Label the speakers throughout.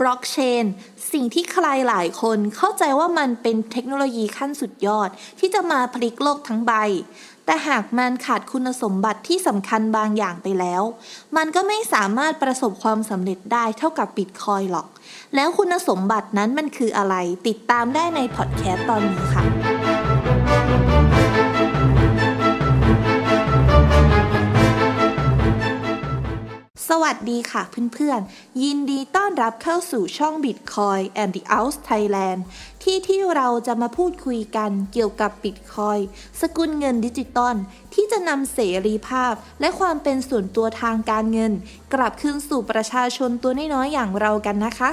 Speaker 1: บล็อกเชนสิ่งที่ใครหลายคนเข้าใจว่ามันเป็นเทคโนโลยีขั้นสุดยอด ที่จะมาพลิกโลกทั้งใบ แต่หากมันขาดคุณสมบัติที่สำคัญบางอย่างไปแล้ว มันก็ไม่สามารถประสบความสำเร็จได้เท่ากับบิตคอยหรอก แล้วคุณสมบัตินั้นมันคืออะไรติดตามได้ในพอดแคสต์ตอนนี้ค่ะ สวัสดีค่ะเพื่อนๆ ยินดีต้อนรับเข้าสู่ช่อง Bitcoin and the Out Thailand ที่ที่เราจะมาพูดคุยกันเกี่ยวกับ Bitcoin สกุลเงินดิจิตอลที่จะนำเสรีภาพ และความเป็นส่วนตัวทางการเงิน กลับคืนสู่ประชาชนตัวน้อยๆ อย่างเรากันนะคะ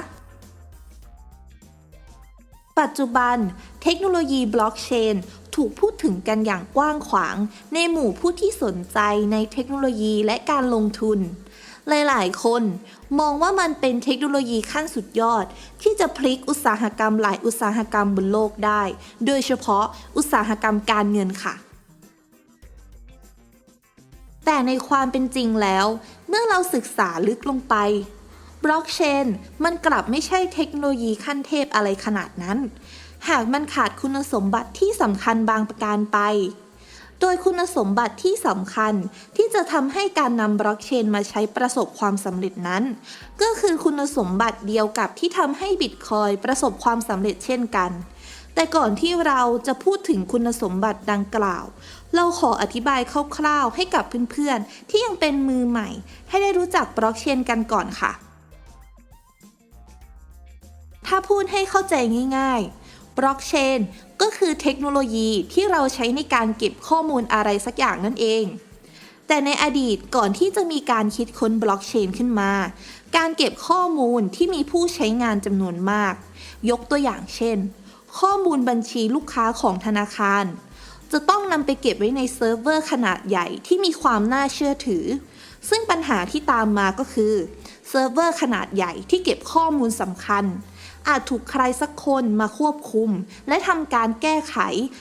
Speaker 1: ปัจจุบัน เทคโนโลยีบล็อกเชนถูกพูดถึงกันอย่างกว้างขวาง ในหมู่ผู้ที่สนใจในเทคโนโลยีและการลงทุน หลายๆ คนมองว่ามันเป็นเทคโนโลยีขั้นสุดยอด ที่จะพลิกอุตสาหกรรมหลายอุตสาหกรรมบนโลกได้ โดยเฉพาะอุตสาหกรรมการเงินค่ะ แต่ในความเป็นจริงแล้ว เมื่อเราศึกษาลึกลงไปบล็อกเชนมันกลับไม่ใช่เทคโนโลยีขั้นเทพอะไรขนาดนั้น หากมันขาดคุณสมบัติที่สำคัญบางประการไป โดยคุณสมบัติที่สำคัญที่จะทำให้การนำบล็อกเชนมาใช้ประสบความสำเร็จนั้น ก็คือคุณสมบัติเดียวกับที่ทำให้บิตคอยประสบความสำเร็จเช่นกัน แต่ก่อนที่เราจะพูดถึงคุณสมบัติดังกล่าว เราขออธิบายคร่าวๆให้กับเพื่อนๆ ที่ยังเป็นมือใหม่ ให้ได้รู้จักบล็อกเชนกันก่อนค่ะ ถ้าพูดให้เข้าใจง่ายๆบล็อกเชน ก็คือเทคโนโลยีที่เราใช้ในการเก็บข้อมูลอะไรสักอย่างนั่นเอง แต่ในอดีตก่อนที่จะมีการคิดค้นบล็อกเชนขึ้นมา การเก็บข้อมูลที่มีผู้ใช้งานจำนวนมาก ยกตัวอย่างเช่น ข้อมูลบัญชีลูกค้าของธนาคาร จะต้องนำไปเก็บไว้ในเซิร์ฟเวอร์ขนาดใหญ่ที่มีความน่าเชื่อถือ ซึ่งปัญหาที่ตามมาก็คือเซิร์ฟเวอร์ขนาดใหญ่ที่เก็บข้อมูลสำคัญ อาจถูกใครสักคนมาควบคุม และทำการแก้ไข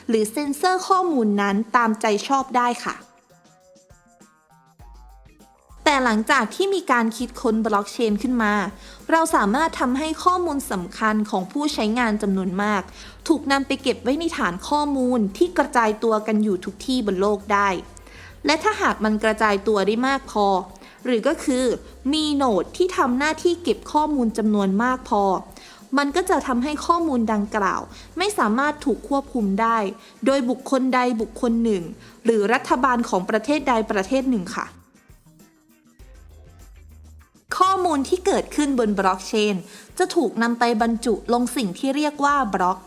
Speaker 1: หรือเซ็นเซอร์ข้อมูลนั้นตามใจชอบได้ค่ะแต่หลังจากที่มีการคิดค้นบล็อกเชนขึ้นมา เราสามารถทำให้ข้อมูลสำคัญของผู้ใช้งานจำนวนมาก ถูกนำไปเก็บไว้ในฐานข้อมูลที่กระจายตัวกันอยู่ทุกที่บนโลกได้ และถ้าหากมันกระจายตัวได้มากพอ หรือก็คือมีโนดที่ทำหน้าที่เก็บข้อมูลจำนวนมากพอ มันก็จะทำให้ข้อมูลดังกล่าว ไม่สามารถถูกควบคุมได้ โดยบุคคลใดบุคคลหนึ่ง หรือรัฐบาลของประเทศใดประเทศหนึ่งค่ะข้อมูลที่เกิดขึ้นบนบล็อกเชนจะถูกนำไปบรรจุลงสิ่งที่เรียกว่าบล็อก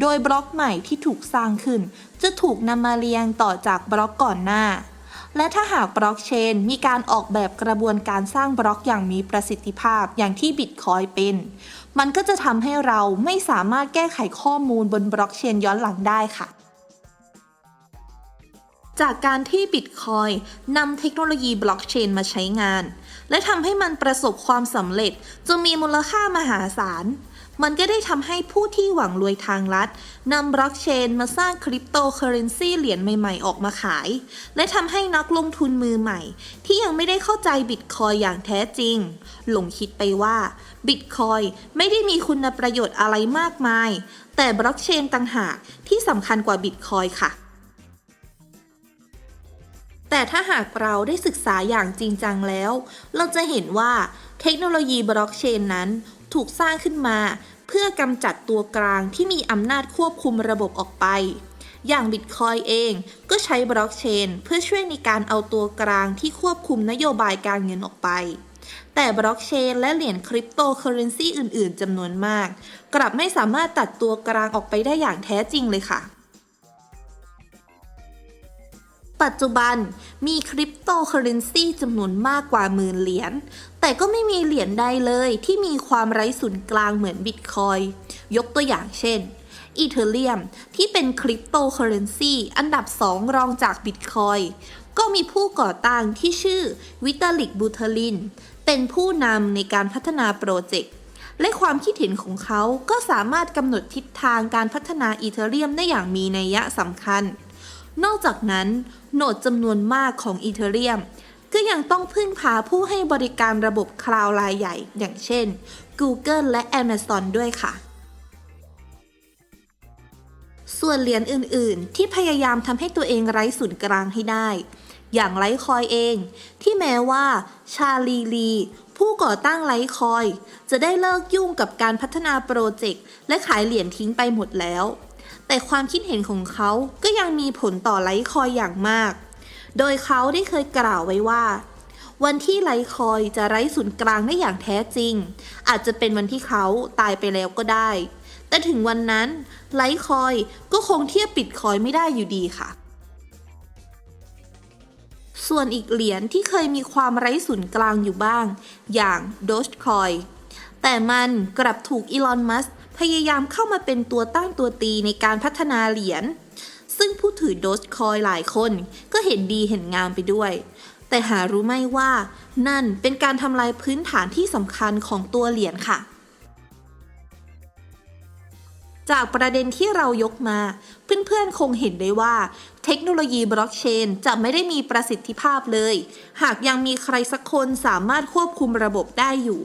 Speaker 1: โดยบล็อกใหม่ที่ถูกสร้างขึ้น จะถูกนำมาเรียงต่อจากบล็อกก่อนหน้า และถ้าหากบล็อกเชนมีการออกแบบกระบวนการสร้างบล็อกอย่างมีประสิทธิภาพอย่างที่บิตคอยเป็น มันก็จะทำให้เราไม่สามารถแก้ไขข้อมูลบนบล็อกเชนย้อนหลังได้ค่ะจากการที่บิตคอยนำเทคโนโลยีบล็อกเชนมาใช้งาน และทำให้มันประสบความสำเร็จจนมีมูลค่ามหาศาล มันก็ได้ทำให้ผู้ที่หวังรวยทางลัดนำบล็อกเชนมาสร้างคริปโตเคอเรนซีเหรียญใหม่ๆ ออกมาขาย และทำให้นักลงทุนมือใหม่ ที่ยังไม่ได้เข้าใจบิตคอยอย่างแท้จริง หลงคิดไปว่าบิตคอยไม่ได้มีคุณประโยชน์อะไรมากมาย แต่บล็อกเชนต่างหากที่สำคัญกว่าบิตคอยค่ะแต่ถ้าหากเราได้ศึกษาอย่างจริงจังแล้ว เราจะเห็นว่าเทคโนโลยีบล็อกเชนนั้น ถูกสร้างขึ้นมา เพื่อกำจัดตัวกลางที่มีอำนาจควบคุมระบบออกไป อย่างบิตคอยเองก็ใช้บล็อกเชนเพื่อช่วยในการเอาตัวกลางที่ควบคุมนโยบายการเงินออกไป แต่บล็อกเชนและเหรียญคริปโตเคอเรนซีอื่นๆจำนวนมาก กลับไม่สามารถตัดตัวกลางออกไปได้อย่างแท้จริงเลยค่ะปัจจุบันมีคริปโตเคอเรนซีจำนวนมากกว่าหมื่นเหรียญ แต่ก็ไม่มีเหรียญใดเลยที่มีความไร้ศูนย์กลางเหมือนบิตคอยยกตัวอย่างเช่นอีเทเรียมที่เป็นคริปโตเคอเรนซีอันดับ 2 รองจากบิตคอยก็มีผู้ก่อตั้งที่ชื่อวิตาลิกบูเทลิน เป็นผู้นำในการพัฒนาโปรเจกต์ และความคิดเห็นของเขาก็สามารถกำหนดทิศทางการพัฒนาอีเทเรียมได้อย่างมีนัยสำคัญ นอกจากนั้นโหนดจำนวนมากของอีเทเรียม ก็ยังต้องพึ่งพาผู้ให้บริการระบบคลาวด์รายใหญ่ อย่างเช่น Google และ Amazon ด้วยค่ะ ส่วนเหรียญอื่น ๆ ที่พยายามทำให้ตัวเองไร้ศูนย์กลางให้ได้ อย่างไลคอยเอง ที่แม้ว่า ชาลีลี ผู้ก่อตั้งไลคอย จะได้เลิกยุ่งกับการพัฒนาโปรเจกต์และขายเหรียญทิ้งไปหมดแล้ว แต่ความคิดเห็นของเขาก็ยังมีผลต่อไลคอยอย่างมาก โดยเขาได้เคยกล่าวไว้ว่า วันที่ไลคอยจะไร้ศูนย์กลางได้อย่างแท้จริง อาจจะเป็นวันที่เขาตายไปแล้วก็ได้ แต่ถึงวันนั้นไลคอยก็คงเทียบบิตคอยไม่ได้อยู่ดีค่ะส่วนอีกเหรียญที่เคยมีความไร้ศูนย์กลางอยู่บ้าง อย่าง Dogecoin แต่มันกลับถูกอีลอนมัสพยายามเข้ามาเป็นตัวตั้งตัวตีในการพัฒนาเหรียญ ซึ่งผู้ถือ Dogecoin หลายคนก็เห็นดีเห็นงามไปด้วย แต่หารู้ไหมว่า นั่นเป็นการทำลายพื้นฐานที่สำคัญของตัวเหรียญค่ะ จากประเด็นที่เรายกมา เพื่อนๆคงเห็นได้ว่า เทคโนโลยีบล็อกเชนจะไม่ได้มีประสิทธิภาพเลย หากยังมีใครสักคนสามารถควบคุมระบบได้อยู่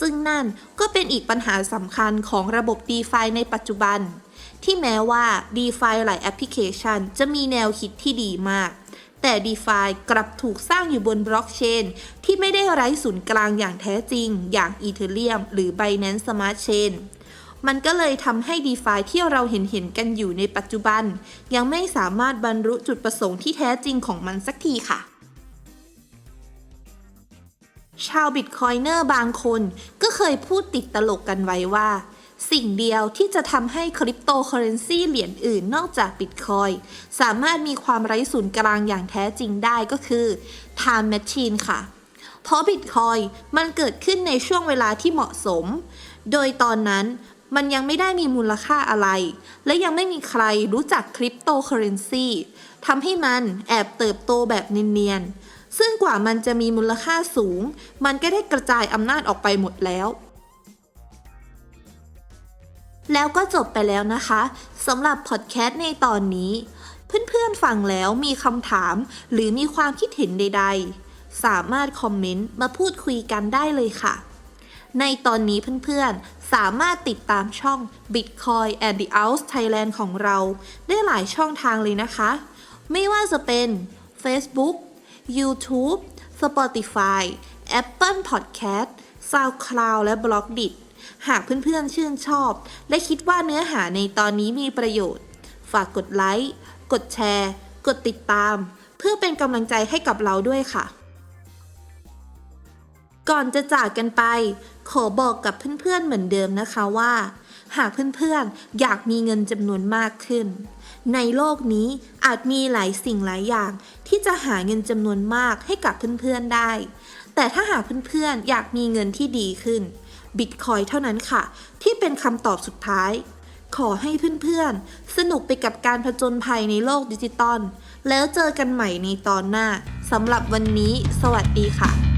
Speaker 1: ซึ่งนั่นก็เป็นอีกปัญหาสำคัญของระบบ d e f i ในปัจจุบัน ที่แม้ว่า d e f i หลายแอปพลิเคชัน จะมีแนวคิดที่ดีมาก แต่ d e f i กลับถูกสร้างอยู่บนบล็อกเชน ที่ไม่ได้ไร้ศูนย์กลางอย่างแท้จริง อย่าง Ethereum หรือ Binance Smart Chain มันก็เลยทำให้ d e f i ที่เราเห็นเห็นกันอยู่ในปัจจุบัน ยังไม่สามารถบรรลุจุดประสงค์ที่แท้จริงของมันสักทีค่ะ ชาวบิตคอยเนอร์บางคนก็เคยพูดติดตลกกันไว้ว่า สิ่งเดียวที่จะทำให้คริปโตเคอเรนซีเหรียญอื่นนอกจากบิตคอยสามารถมีความไร้ศูนย์กลางอย่างแท้จริงได้ก็คือ Time Machine ค่ะ เพราะบิตคอยมันเกิดขึ้นในช่วงเวลาที่เหมาะสม โดยตอนนั้นมันยังไม่ได้มีมูลค่าอะไร และยังไม่มีใครรู้จักคริปโตเคอเรนซีทำให้มันแอบเติบโตแบบเนียนๆซึ่งกว่ามันจะมีมูลค่าสูง มันก็ได้กระจายอำนาจออกไปหมดแล้ว แล้วก็จบไปแล้วนะคะสำหรับพอดแคสต์ในตอนนี้ เพื่อนๆฟังแล้วมีคำถามหรือมีความคิดเห็นใด ๆ สามารถคอมเมนต์มาพูดคุยกันได้เลยค่ะ ในตอนนี้เพื่อนๆ สามารถติดตามช่อง Bitcoin and the Out Thailand ของเรา ได้หลายช่องทางเลยนะคะ ไม่ว่าจะเป็น Facebook YouTube Spotify Apple Podcast SoundCloud และ b l o g d i t หากเพื่อนๆชื่นชอบ และคิดว่าเนื้อหาในตอนนี้มีประโยชน์ ฝากกดไลค์ กดแชร์ กดติดตาม เพื่อเป็นกำลังใจให้กับเราด้วยค่ะ ก่อนจะจากกันไป ขอบอกกับเพื่อนๆเหมือนเดิมนะคะว่า หากเพื่อนๆอยากมีเงินจำนวนมากขึ้น ในโลกนี้อาจมีหลายสิ่งหลายอย่าง ที่จะหาเงินจำนวนมากให้กับเพื่อนๆได้แต่ถ้าหากเพื่อนๆ อยากมีเงินที่ดีขึ้น บิตคอยเท่านั้นค่ะ ที่เป็นคำตอบสุดท้าย ขอให้เพื่อนๆ สนุกไปกับการผจญภัยในโลกดิจิตอลแล้วเจอกันใหม่ในตอนหน้าสำหรับวันนี้ สวัสดีค่ะ